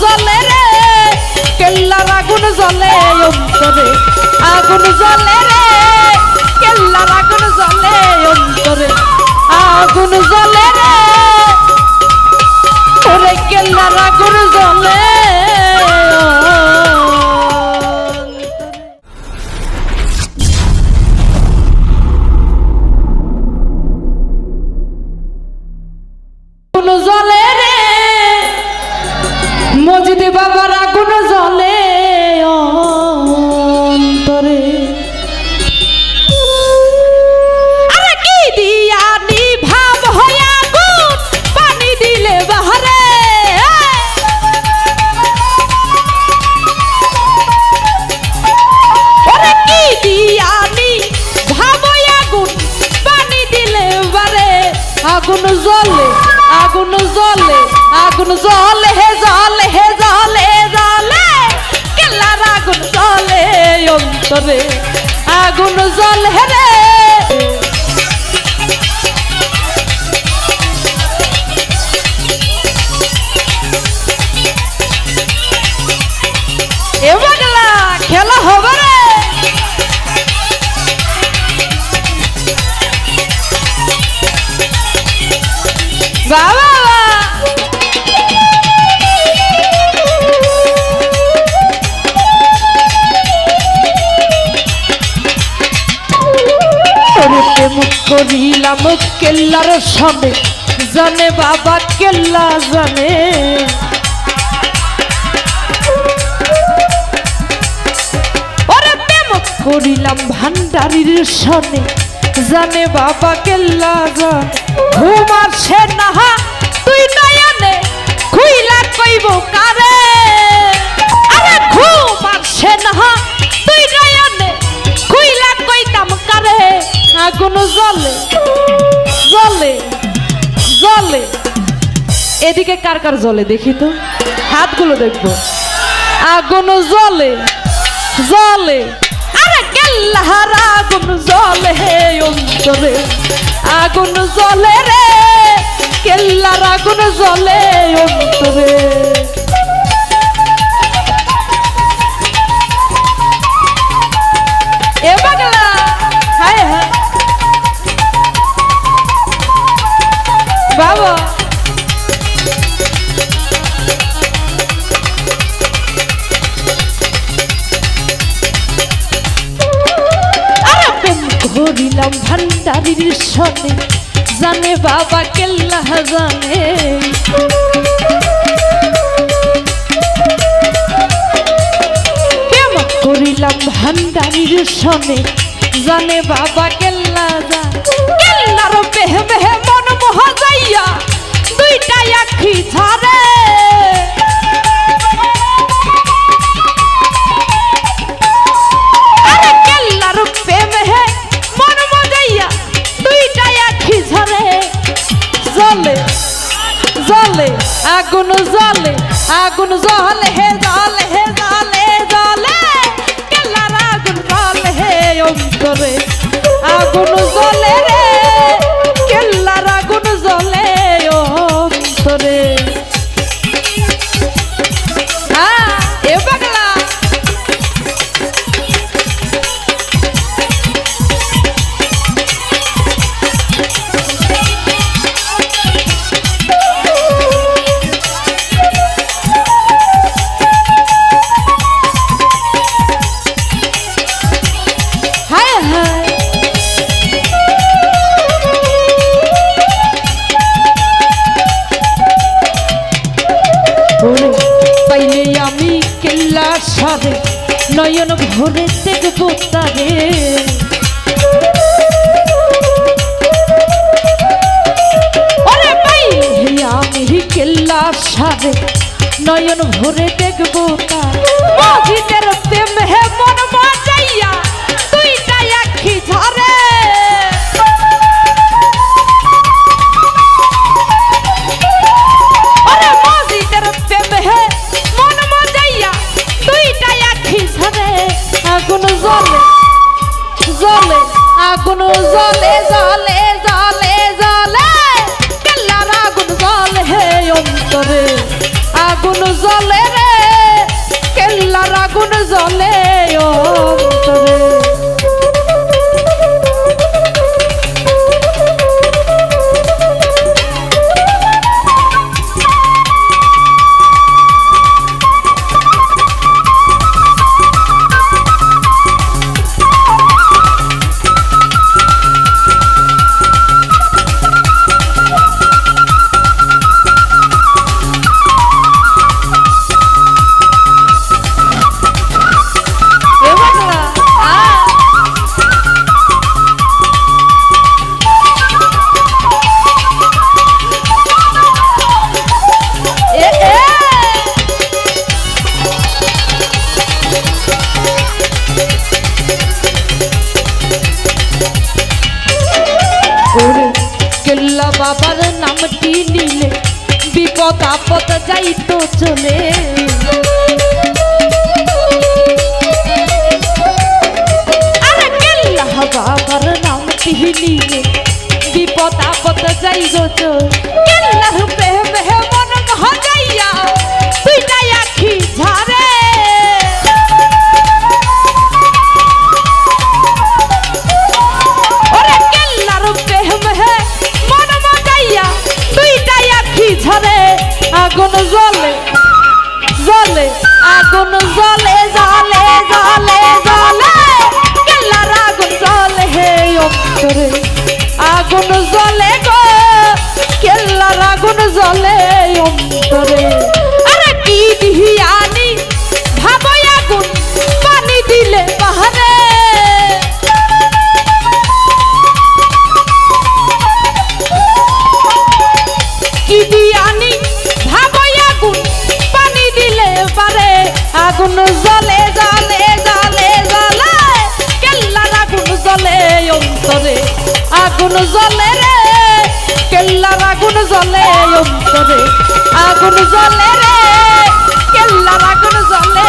জ্বলে রে, কেল্লার আগুন জ্বলে অন্তরে আগুন জ্বলে রে, কেল্লার আগুন জ্বলে অন্তরে আগুন জ্বলে রে, ওরে কেল্লার আগুন জ্বলে অন্তরে। রে বাবার অন্তরে আগুন জ্বলে রে। এ বাগলা খেলা হবে রে। বাবা। প্রেম করিলাম কেল্লার সবে জানে বাবা কেল্লা জানে। করিলাম ভান্ডারির সনে। জানে বাবা কেল্লা জান। ঘুম আসে নাহা, তুই নয়নে খুইলা কইব কারে? আরে ঘুম আসে নাহা, তুই নয়নে আগুন জ্বলে জ্বলে জ্বলে। এদিকে কার কার জ্বলে দেখি তো? হাতগুলো দেখব। আগুন জ্বলে জ্বলে। আরে কেল্লাহার আগুন জ্বলে হে অন্তরে আগুন জ্বলে রে, কেল্লার আগুন জ্বলে অন্তরে করিলাম ভান্ডারির সনে। জানে বাবা কেল্লা জানে। প্রেম করিলাম ভান্ডারির সনে? জানে বাবা কেল্লা জানে। কেল্লার বেহে বেহে মন মোহ যাইয়া জ্বলে আগুন জ্বলে হে জ্বলে হে জলে জলে, কেলার আগুন জ্বলে হে অন্তরে। আগুন জলে রে সারে নয়ন ভরে দেখব তারে নয়ন ভরে দেখব তার নামটি নিলে বিপদ আপদ যাইতো চলে। বাবার নামটি নিলে? বিপদ আপদ যাইতো চলে। জলে জলে জলে জলে। কেল্লার আগুন জলে অন্তরে, আগুন জলে রে। কেল্লার আগুন জলে অন্তরে, আগুন জলে রে। কেল্লার আগুন জলে